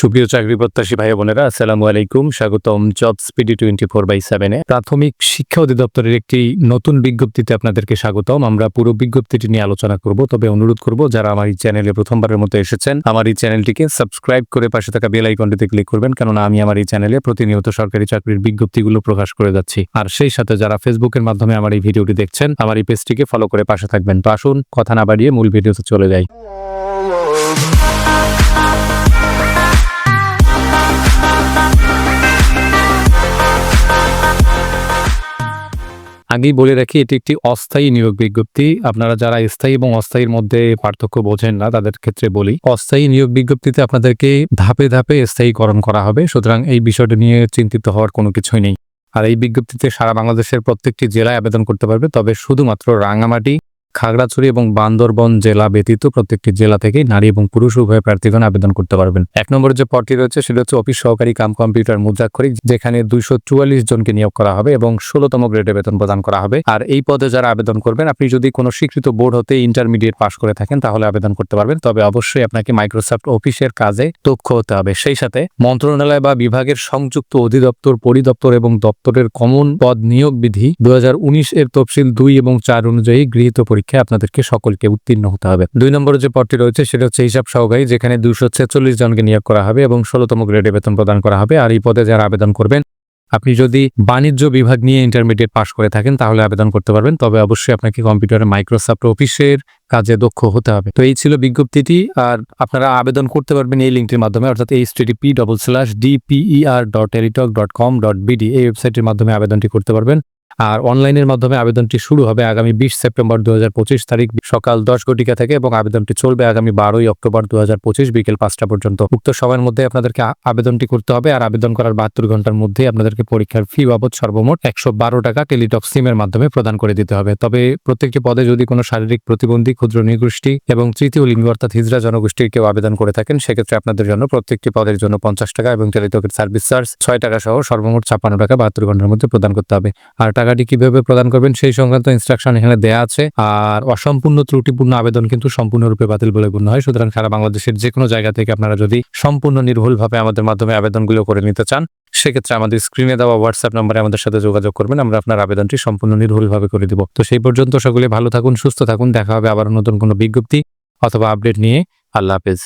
সুপ্রিয় চাকরি প্রত্যাশী ভাই বোনেরা, আসসালামু আলাইকুম। স্বাগতম job speedy twenty four by সেভেনে প্রাথমিক শিক্ষা অধিদপ্তরের একটি নতুন বিজ্ঞপ্তিতে আপনাদেরকে স্বাগতম। আমরা পুরো বিজ্ঞপ্তিটি নিয়ে আলোচনা করব, তবে অনুরোধ করব, যারা আমার এই চ্যানেলে প্রথমবারের মতো এসেছেন, আমার এই চ্যানেলটিকে সাবস্ক্রাইব করে পাশে থাকা বেল আইকনটিতে ক্লিক করবেন, কেননা আমি আমার এই চ্যানেলে প্রতিনিয়ত সরকারি চাকরির বিজ্ঞপ্তিগুলো প্রকাশ করে যাচ্ছি। আর সেই সাথে যারা ফেসবুকের মাধ্যমে আমার এই ভিডিওটি দেখছেন, আমার এই পেজটিকে ফলো করে পাশে থাকবেন। তো আসুন, কথা না বাড়িয়ে মূল ভিডিওতে চলে যাই। আগেই বলে রাখি, এটি একটি অস্থায়ী নিয়োগ বিজ্ঞপ্তি। আপনারা যারা স্থায়ী এবং অস্থায়ীর মধ্যে পার্থক্য বোঝেন না, তাদের ক্ষেত্রে বলি, অস্থায়ী নিয়োগ বিজ্ঞপ্তিতে আপনাদেরকে ধাপে ধাপে স্থায়ীকরণ করা হবে। সুতরাং এই বিষয়টি নিয়ে চিন্তিত হওয়ার কোনো কিছুই নেই। আর এই বিজ্ঞপ্তিতে সারা বাংলাদেশের প্রত্যেকটি জেলায় আবেদন করতে পারবে, তবে শুধুমাত্র রাঙামাটি খাগড়াছড়ি এবং বান্দরবন জেলা ব্যতীত প্রত্যেকটি জেলা থেকেই নারী এবং পুরুষ উভয় প্রার্থীগণ আবেদন করতে পারবেন। এক নম্বরের যে পদটি রয়েছে, সেটা হচ্ছে অফিস সহকারী কাম কম্পিউটার মুদ্রাক্ষরিক, যেখানে দুইশো চুয়াল্লিশ জনকে নিয়োগ করা হবে এবং ষোলোতম গ্রেডে বেতন প্রদান করা হবে। আর এই পদে যারা আবেদন করবেন, আপনি যদি কোনো স্বীকৃত বোর্ড হতে ইন্টারমিডিয়েট পাশ করে থাকেন, তাহলে আবেদন করতে পারবেন। তবে অবশ্যই আপনাকে মাইক্রোসফট অফিসের কাজে দক্ষ হতে হবে। সেই সাথে মন্ত্রণালয় বা বিভাগের সংযুক্ত অধিদপ্তর, পরিদপ্তর এবং দপ্তরের কমন পদ নিয়োগ বিধি দুই হাজার উনিশ এর তফসিল দুই এবং চার অনুযায়ী গৃহীত পরীক্ষায় আপনাদেরকে সকলকে উত্তীর্ণ হতে হবে। দুই নম্বর যে পদটি রয়েছে সেটা হচ্ছে হিসাব সহকারী, যেখানে দুশো ছেচল্লিশ জনকে নিয়োগ করা হবে এবং ষোলোতম গ্রেডে বেতন প্রদান করা হবে। আর এই পদে যারা আবেদন করবেন, আপনি যদি বাণিজ্য বিভাগ নিয়ে ইন্টারমিডিয়েট পাশ করে থাকেন, তাহলে আবেদন করতে পারবেন। তবে অবশ্যই আপনাকে কম্পিউটারে মাইক্রোসফট অফিসের কাজে দক্ষ হতে হবে। তো এই ছিল বিজ্ঞপ্তিটি। আর আপনারা আবেদন করতে পারবেন এই লিঙ্কটির মাধ্যমে, অর্থাৎ H TDP double slash DPER dot Teletalk dot com dot BD এই ওয়েবসাইটের মাধ্যমে আবেদনটি করতে পারবেন। আর অনলাইনের মাধ্যমে আবেদনটি শুরু হবে আগামী বিশ সেপ্টেম্বর দু হাজার পঁচিশ তারিখ সকাল দশ ঘটিকা থেকে এবং আবেদনটি চলবে আগামী বারোই অক্টোবর দুহাজার পঁচিশ বিকেল পাঁচটা পর্যন্ত। উক্ত সময়ের মধ্যে আপনাদেরকে আবেদনটি করতে হবে আর আবেদন করার বাহাত্তর ঘণ্টার মধ্যে আপনাদেরকে পরীক্ষার ফি বাবদ সর্বমোট একশো বারো টাকা টেলিটক সিমের মাধ্যমে প্রদান করে দিতে হবে। তবে প্রত্যেকটি পদে যদি কোনো শারীরিক প্রতিবন্ধী, ক্ষুদ্র নৃগোষ্ঠী এবং তৃতীয় লিঙ্গ অর্থাৎ হিজড়া জনগোষ্ঠীর কেউ আবেদন করে থাকেন, সেক্ষেত্রে আপনাদের জন্য প্রত্যেকটি পদের জন্য পঞ্চাশ টাকা এবং টেলিটকের সার্ভিস চার্জ ছয় টাকা সহ সর্বমোট ছাপ্পান্ন টাকা বাহাত্তর ঘণ্টার মধ্যে প্রদান করতে হবে। আর টাকাটি কীভাবে প্রদান করবেন সেই সংক্রান্ত ইনস্ট্রাকশন এখানে দেয়া আছে। আর অসম্পূর্ণ ত্রুটিপূর্ণ আবেদন কিন্তু সম্পূর্ণরূপে বাতিল বলে গণ্য হয়। সুতরাং সারা বাংলাদেশের যে কোনো জায়গা থেকে আপনারা যদি সম্পূর্ণ নির্ভুলভাবে আমাদের মাধ্যমে আবেদনগুলো করে নিতে চান, সেক্ষেত্রে আমাদের স্ক্রিনে দেওয়া হোয়াটসঅ্যাপ নম্বরে আমাদের সাথে যোগাযোগ করবেন। আমরা আপনার আবেদনটি সম্পূর্ণ নির্ভুলভাবে করে দিব। তো সেই পর্যন্ত সকলে ভালো থাকুন, সুস্থ থাকুন। দেখা হবে আবার নতুন কোনো বিজ্ঞপ্তি অথবা আপডেট নিয়ে। আল্লাহ হাফেজ।